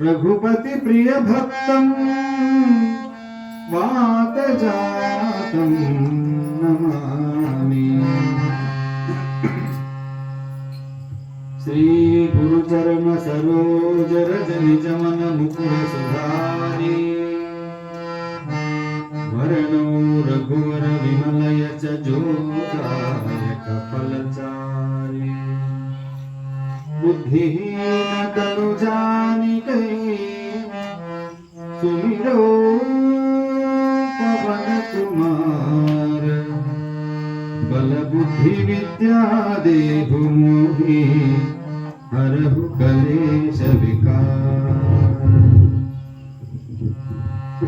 रघुपति प्रिय भक्तम, वात जातम नमामि। श्री गुरु चरण सरोज रज निज मन मुकुर सुधारी। वरणो रघुवर विमलय च जोगाय कपल బుద్ధిహీన తను జానికై సుమిరో పవన కుమార బల బుద్ధి విద్యా దేహు మోహి హరహు కలేశ వికార.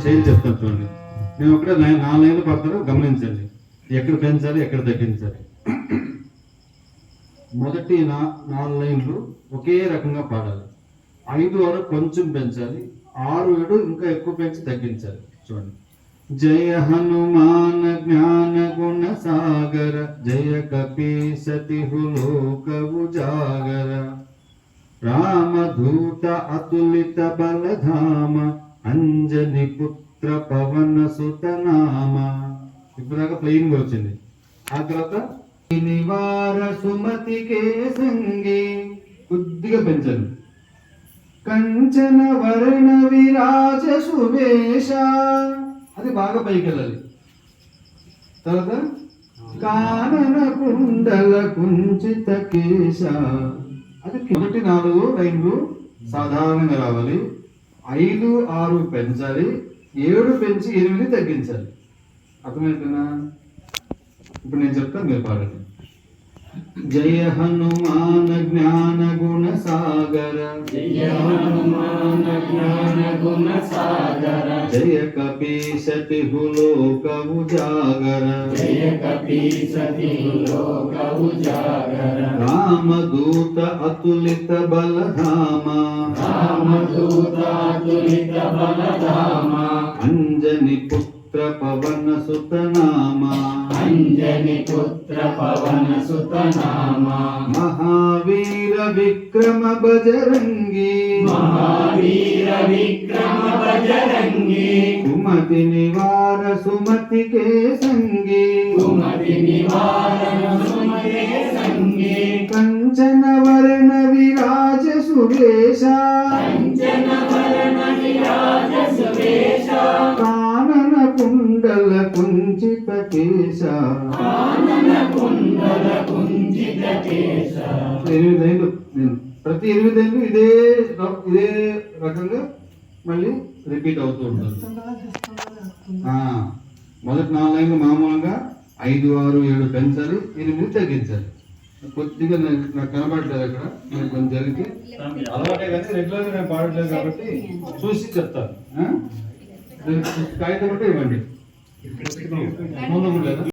శైలి చెప్తాను చూడండి. నేను ఒకటే లైన్ నా లైన్ పడతాను గమనించండి. ఎక్కడ పెంచాలి ఎక్కడ తగ్గించాలి. మొదటి నా నాలుగు లైన్లు ఒకే రకంగా పాడాలి. ఐదు వరకు కొంచెం పెంచాలి. ఆరు ఏడు ఇంకా ఎక్కువ పెంచి తగ్గించాలి. చూడండి. జయ హనుమాన్ జ్ఞాన గుణ సాగర జయ కపీసతి లోక ఉజాగర రామధూత అతులిత బలధామ అంజని పుత్ర పవన సుత నామ. ఇప్పుడు దాకా ప్లెయిన్గా వచ్చింది. ఆ తర్వాత నివార సుమతి కేసంగి కొద్దిగా పెంచాలి కంచన వర్ణ విరాజ సువేష అది బాగా పైకి వెళ్ళాలి తర్వాత కానన కుండల కుంచిత కేశ అది మొదటి నాలుగు లైన్లు సాధారణంగా రావాలి. ఐదు ఆరు పెంచాలి. ఏడు పెంచి ఎనిమిది తగ్గించాలి. అర్థమవుతుందా ఇప్పుడు నేను చెప్తాను మీరు పాడండి జయ హనుమాన్ జ్ఞాన గుణ సాగర జయ హనుమాన జ్ఞాన గుణ సాగర జయ కపీశతి లోక ఉజాగర జయ కపీసతి లోక ఉజాగర రామదూత అతులిత బలధామ రామదూతాతులిత బలధామ అంజని పుత్ర పవన సుత నామ అంజని పుత్ర పవన సుత నామ మహావీర విక్రమ బజరంగి. మహావీర విక్రమ బజరంగి. కుమతి నివార సుమతి కే సంగి కుమతి నివారణ కుంజిత కేశ. ఎనిమిది నేను ప్రతి ఎనిమిది ఇదే ఇదే రకంగా మళ్ళీ రిపీట్ అవుతూ ఉంటుంది. మొదటి నాలుగు లైన్లు మామూలుగా ఐదు ఆరు ఏడు పెంచాలి ఎనిమిది తగ్గించాలి. కొద్దిగా నాకు కనబడలేదు అక్కడ నేను కొంచెం జరిగితే అలవాటే కానీ రెగ్యులర్గా నేను పాడట్లేదు కాబట్టి చూసి చెప్తాను. కాగితం ఉంటే ఇవ్వండి. 어떻게 되나? 번호 불러요?